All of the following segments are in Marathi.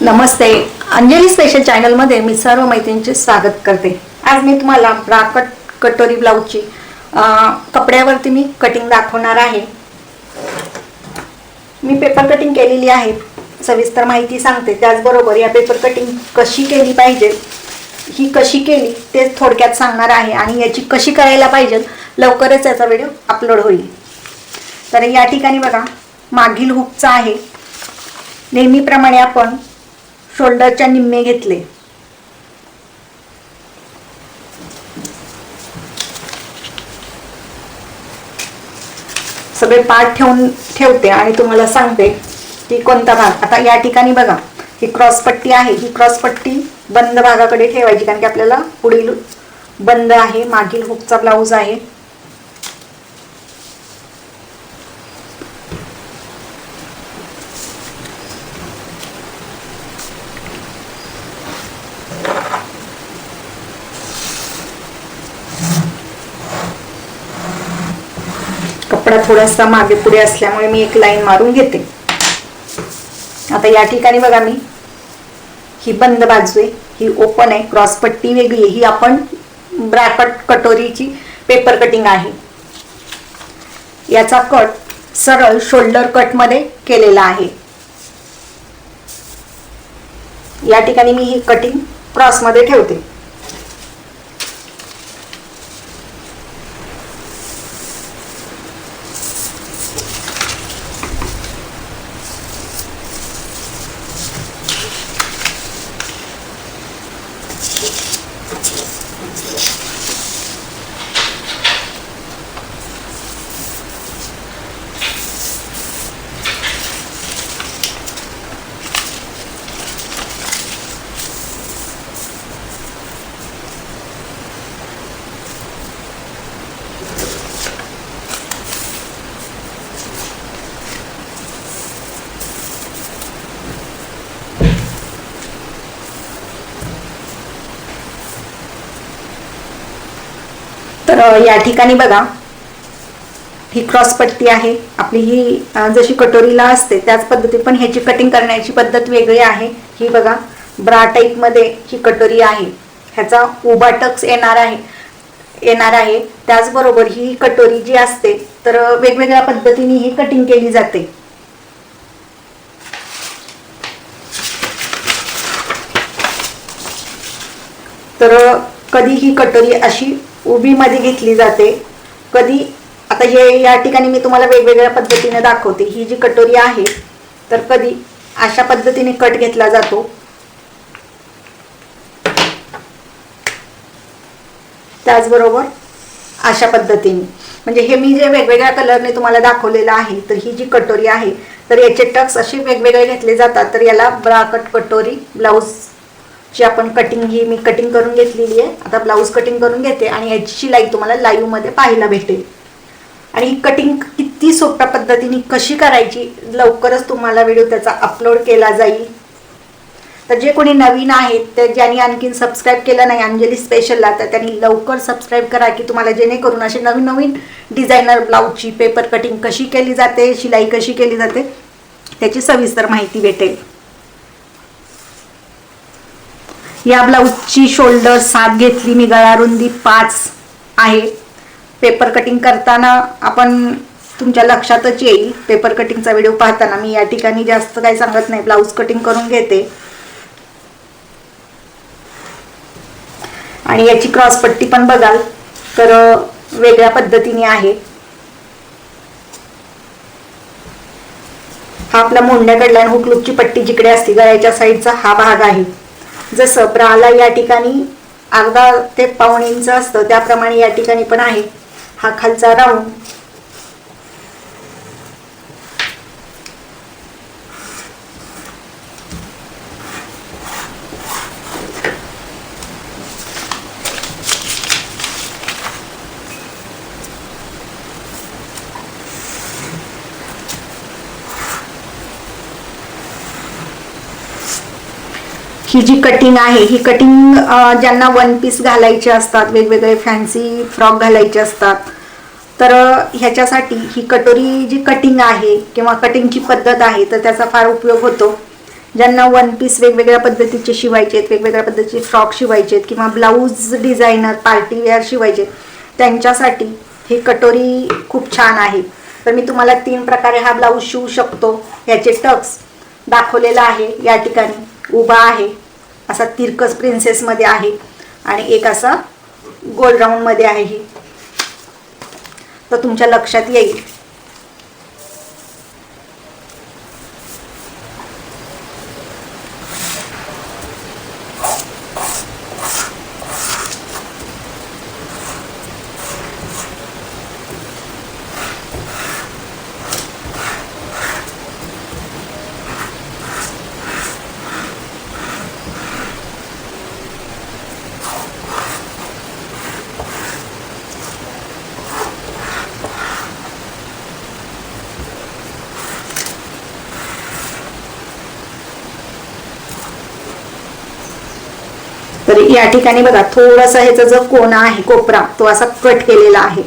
नमस्ते. अंजली स्पेशल चॅनलमध्ये मी सर्व मैत्रिणींचे स्वागत करते. आज मी तुम्हाला ब्राकट कटोरी ब्लाऊजची कपड्यावरती मी कटिंग दाखवणार आहे. मी पेपर कटिंग केलेली आहे. सविस्तर माहिती सांगते. त्याचबरोबर या पेपर कटिंग कशी केली पाहिजे ही कशी केली ते थोडक्यात सांगणार आहे आणि याची कशी करायला पाहिजे लवकरच याचा व्हिडिओ अपलोड होईल. तर या ठिकाणी बघा मागील हुकचा आहे. नेहमीप्रमाणे आपण शोल्डरच्या निम्मे घेतले. सगळे पाठ ठेवून ठेवते आणि तुम्हाला सांगते की कोणता भाग. आता या ठिकाणी बघा ही क्रॉस पट्टी आहे. ही क्रॉसपट्टी बंद भागाकडे ठेवायची कारण की आपल्याला पुढील बंद आहे मागील हुकचा ब्लाऊज आहे. थोडासा मागे पुढे असल्यामुळे मी एक लाईन मारून घेते. आता या ठिकाणी बघा मी. ही बंद बाजू आहे ही ओपन आहे क्रॉस पट्टी वेगळी आहे. ही आपण ब्रॅकट कटोरीची पेपर कटिंग आहे. याचा कट सरळ शोल्डर कटमध्ये केलेला आहे. या ठिकाणी मी ही कटिंग क्रॉसमध्ये ठेवते. तर या ठिकाणी बघा. ही क्रॉस पट्टी आहे. आपली ही जशी कटोरीला असते त्याच पद्धती पण ह्याची कटिंग करण्याची पद्धत वेगळी आहे. ही बघा ब्रा टाईपमध्ये ही कटोरी आहे ह्याचा उभा टक्स येणार आहे येणार आहे. त्याचबरोबर ही कटोरी जी असते तर वेगवेगळ्या पद्धतीने ही कटिंग केली जाते. तर कधी ही कटोरी अशी उभीमध्ये घेतली जाते. कधी आता हे या ठिकाणी मी तुम्हाला वेगवेगळ्या पद्धतीने दाखवते. ही जी कटोरी आहे तर कधी अशा पद्धतीने कट घेतला जातो. त्याचबरोबर अशा पद्धतीने. म्हणजे हे मी जे वेगवेगळ्या कलरने तुम्हाला दाखवलेलं आहे तर ही जी कटोरी आहे तर याचे टक्स असे वेगवेगळे घेतले जातात तर याला ब्राकट कटोरी ब्लाऊज ची आपण कटिंग ही मी कटिंग करून घेतलेली आहे. आता ब्लाऊज कटिंग करून घेते आणि याची शिलाई तुम्हाला लाईव्हमध्ये पाहायला भेटेल. आणि ही कटिंग किती सोप्या पद्धतीने कशी करायची लवकरच तुम्हाला व्हिडिओ त्याचा अपलोड केला जाईल. तर जे कोणी नवीन आहेत ते ज्यांनी आणखीन सबस्क्राईब केलं नाही अंजली स्पेशलला तर त्यांनी लवकर सबस्क्राईब करा की तुम्हाला जेणेकरून असे नवीन नवीन डिझायनर ब्लाऊजची पेपर कटिंग कशी केली जाते शिलाई कशी केली जाते त्याची सविस्तर माहिती भेटेल. या ब्लाऊजची शोल्डर सात घेतली मी गळा रुंदी पाच आहे. पेपर कटिंग करताना आपण तुमच्या लक्षातच येईल. पेपर कटिंगचा व्हिडिओ पाहताना मी या ठिकाणी जास्त काही सांगत नाही. ब्लाऊज कटिंग करून घेते. आणि याची क्रॉस पट्टी पण बघाल. तर वेगळ्या पद्धतीने आहे. हा आपला मोंड्याकडला आणि हुकलूकची पट्टी जिकडे असते गळ्याच्या साईडचा हा भाग आहे. जसं ब्राला या ठिकाणी अर्धा ते पाऊण इंच असतं त्याप्रमाणे या ठिकाणी पण आहे. हा खालचा राऊंड. ही जी कटिंग आहे ही कटिंग ज्यांना वन पीस घालायचे असतात वेगवेगळे फॅन्सी फ्रॉक घालायचे असतात तर ह्याच्यासाठी ही कटोरी जी कटिंग आहे किंवा कटिंगची पद्धत आहे तर त्याचा फार उपयोग होतो. ज्यांना वन पीस वेगवेगळ्या पद्धतीचे शिवायचे आहेत वेगवेगळ्या पद्धतीचे फ्रॉक शिवायचे आहेत किंवा ब्लाऊज डिझायनर पार्टी वेअर शिवायचे आहेत, त्यांच्यासाठी ही कटोरी खूप छान आहे. तर मी तुम्हाला तीन प्रकारे हा ब्लाऊज शिवू शकतो. याचे टक्स दाखवलेला आहे या ठिकाणी उभा आहे. असा तिरकस प्रिन्सेसमध्ये आहे. आणि एक असा गोल राऊंडमध्ये आहे ही. तर तुमच्या लक्षात येईल. तर या ठिकाणी बघा थोडासा ह्याचा जो कोना आहे कोपरा तो असा कट केलेला आहे.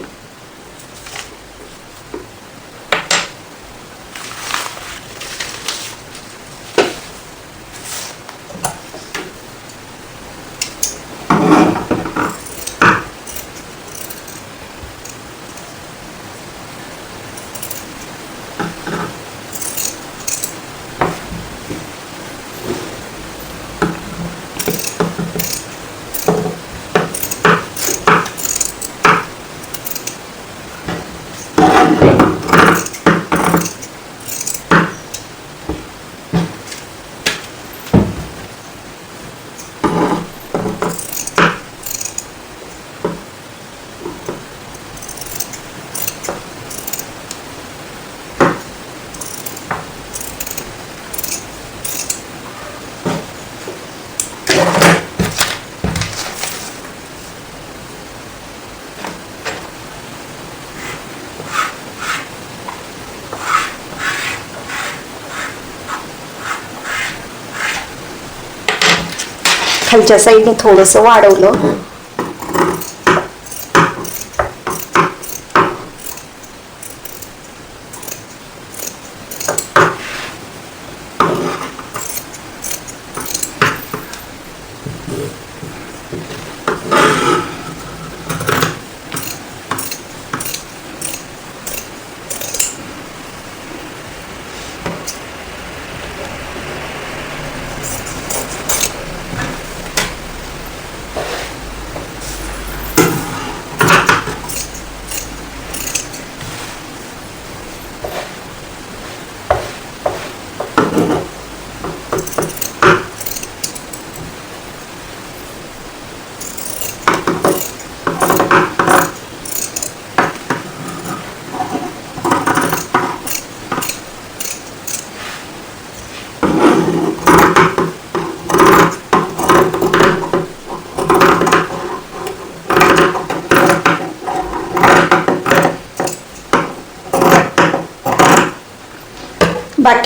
खालच्या साईडने थोडंसं वाढवलं.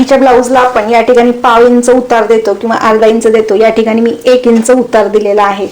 बाकीच्या ब्लाऊजला आपण या ठिकाणी पाव इंच उतार देतो किंवा अर्धा इंच देतो. या ठिकाणी मी एक इंच उतार दिलेला आहे.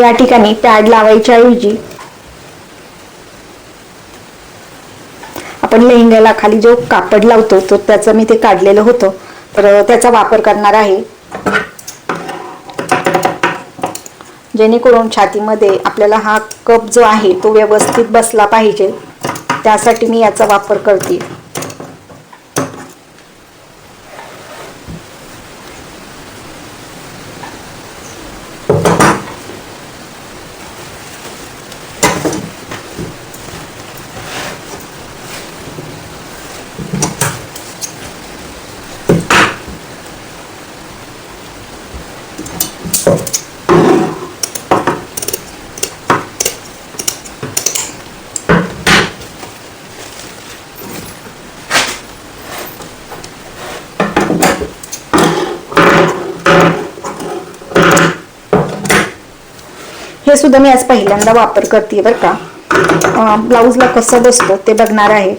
या ठिकाणी पॅड लावायच्या ऐवजी आपण लेहंग्याला खाली जो कापड लावतो तो त्याचं मी ते काढलेलं होतं. तर त्याचा वापर करणार आहे. जेणेकरून छातीमध्ये आपल्याला हा कप जो आहे तो व्यवस्थित बसला पाहिजे. त्यासाठी मी याचा वापर करते. हे सुद्धा मी आज पहिल्यांदा वापर करते बरं का. ब्लाऊजला कसं बसतं ते बघणार आहे.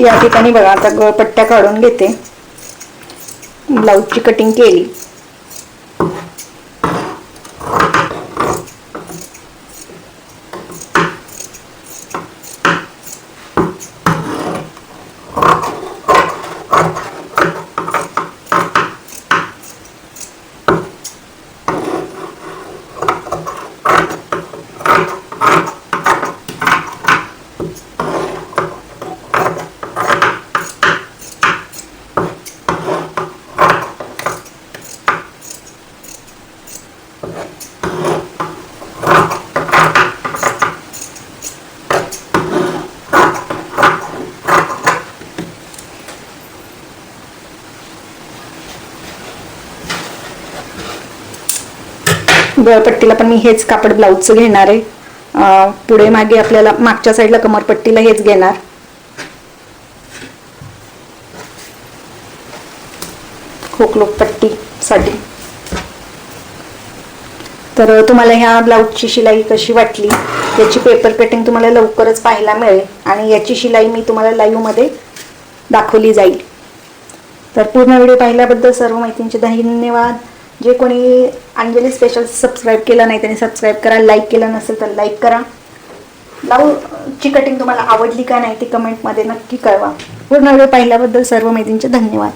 या ठिकाणी बघा आता गळपट्ट्या काढून घेते. ब्लाऊजची कटिंग केली. गळपट्टीला पण मी हेच कापड ब्लाऊजचं घेणार आहे. पुढे मागे आपल्याला मागच्या साईडला कमरपट्टीला हेच घेणार. खोकलोक पट्टीसाठी. तर तुम्हाला ह्या ब्लाऊजची शिलाई कशी वाटली? याची पेपर पेटिंग तुम्हाला लवकरच पाहायला मिळेल आणि याची शिलाई मी तुम्हाला लाईव्हमध्ये दाखवली जाईल. तर पूर्ण व्हिडिओ पाहिल्याबद्दल सर्व माहितींचे धन्यवाद. जे कोणी अंजली स्पेशल सबस्क्राईब केलं नाही त्यांनी सबस्क्राईब करा. लाईक केलं नसेल तर लाईक करा. ब्लाऊजची कटिंग तुम्हाला आवडली का नाही ती कमेंटमध्ये नक्की कळवा. पूर्ण वेळ पाहिल्याबद्दल सर्व माहितींचे धन्यवाद.